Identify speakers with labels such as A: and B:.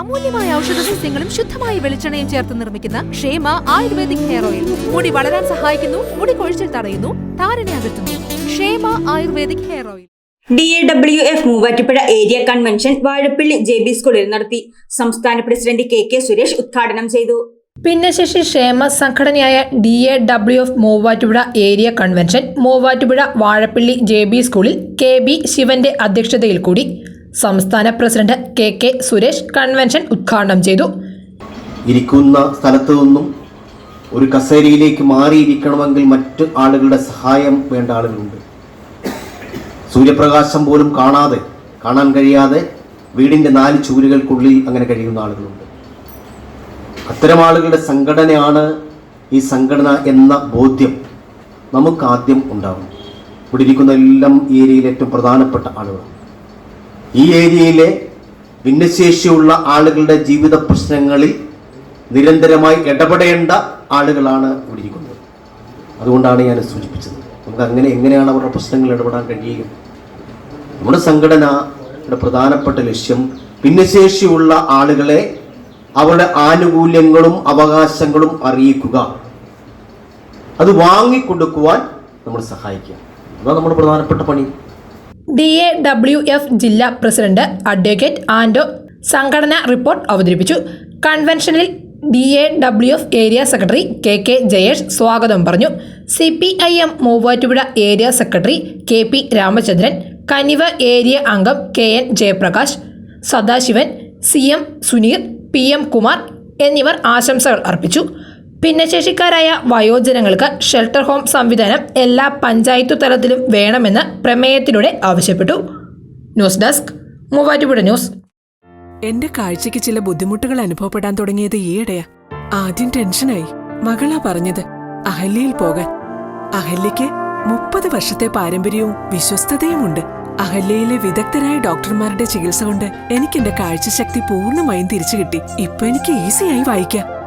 A: അമൂല്യമായ ഔഷധ സസ്യങ്ങളും ശുദ്ധമായ വെളിച്ചെണ്ണയും ചേർത്ത് നിർമ്മിക്കുന്ന ക്ഷേമ ആയുർവേദിക് ഹെയർ ഓയിൽ. മുടി വളരാൻ സഹായിക്കുന്നു മുടി കൊഴിച്ചിൽ തടയുന്നു താരനെ അകറ്റുന്നു. Kshema ayurvedic hair oil.
B: D A W F Muvattupuzha area convention Vazhappally J B സ്കൂളിൽ നടത്തി. സംസ്ഥാന പ്രസിഡന്റ് കെ കെ സുരേഷ് ഉദ്ഘാടനം ചെയ്തു.
C: ഭിന്നശേഷി ക്ഷേമ സംഘടനയായ D A W F Muvattupuzha area convention Muvattupuzha Vazhappally J B സ്കൂളിൽ കെ ബി ശിവന്റെ അധ്യക്ഷതയിൽ കൂടി സംസ്ഥാന president K K Suresh convention ഉദ്ഘാടനം ചെയ്തു.
D: ഇരിക്കുന്ന സ്ഥലത്തു നിന്നും ഒരു കസേരയിലേക്ക് മാറിയിരിക്കണമെങ്കിൽ മറ്റ് ആളുകളുടെ സഹായം വേണ്ട ആളുകളുണ്ട്. സൂര്യപ്രകാശം പോലും കാണാതെ കാണാൻ കഴിയാതെ വീടിന്റെ നാല് ചൂരുകൾക്കുള്ളിൽ അങ്ങനെ കഴിയുന്ന ആളുകളുണ്ട്. അത്തരം ആളുകളുടെ സംഘടനയാണ് ഈ സംഘടന എന്ന ബോധ്യം നമുക്ക് ആദ്യം ഉണ്ടാകും ഇവിടെ ഇരിക്കുന്ന എല്ലാം ഈ ഏറ്റവും പ്രധാനപ്പെട്ട ആളുകളാണ്. ഈ ഏരിയയിലെ ഭിന്നശേഷിയുള്ള ആളുകളുടെ ജീവിത പ്രശ്നങ്ങളിൽ നിരന്തരമായി ഇടപെടേണ്ട ആളുകളാണ് ഇവിടെ അതുകൊണ്ടാണ് ഞാൻ സൂചിപ്പിച്ചത്. നമുക്ക് അങ്ങനെ എങ്ങനെയാണ് അവരുടെ പ്രശ്നങ്ങൾ ഇടപെടാൻ കഴിയുക? നമ്മുടെ സംഘടനയുടെ പ്രധാനപ്പെട്ട ലക്ഷ്യം ഭിന്നശേഷിയുള്ള ആളുകളെ അവരുടെ ആനുകൂല്യങ്ങളും അവകാശങ്ങളും അറിയിക്കുക. അത് വാങ്ങിക്കൊടുക്കുവാൻ നമ്മൾ സഹായിക്കുക. അതാണ് നമ്മുടെ പ്രധാനപ്പെട്ട പണി.
C: ഡി എ ഡബ്ല്യു എഫ് ജില്ലാ പ്രസിഡന്റ് അഡ്വക്കേറ്റ് ആൻഡോ സംഘടനാ റിപ്പോർട്ട് അവതരിപ്പിച്ചു. കൺവെൻഷനിൽ D A W F area secretary K K Jayesh സ്വാഗതം പറഞ്ഞു. C P I M Muvattupuzha area secretary K P Ramachandran Kaniva area അംഗം K N Jayaprakash Sadasivan C M Suneer P M Kumar എന്നിവർ ആശംസകൾ അർപ്പിച്ചു. ഭിന്നശേഷിക്കാരായ വയോജനങ്ങൾക്ക് shelter home സംവിധാനം എല്ലാ പഞ്ചായത്ത് തലത്തിലും വേണമെന്ന് പ്രമേയത്തിലൂടെ ആവശ്യപ്പെട്ടു. News desk Muvattupuzha news.
E: എന്റെ കാഴ്ചയ്ക്ക് ചില ബുദ്ധിമുട്ടുകൾ അനുഭവപ്പെടാൻ തുടങ്ങിയത് ഈയിടെയാ. ആദ്യം ടെൻഷനായി. മകളാ പറഞ്ഞത് അഹല്യയിൽ പോകാൻ. അഹല്യയ്ക്ക് മുപ്പത് വർഷത്തെ പാരമ്പര്യവും വിശ്വസ്തതയുമുണ്ട്. അഹല്യയിലെ വിദഗ്ധരായ ഡോക്ടർമാരുടെ ചികിത്സ കൊണ്ട് എനിക്ക് എന്റെ കാഴ്ചശക്തി പൂർണമായും തിരിച്ചു കിട്ടി ഇപ്പൊ എനിക്ക് ഈസിയായി വായിക്കാം.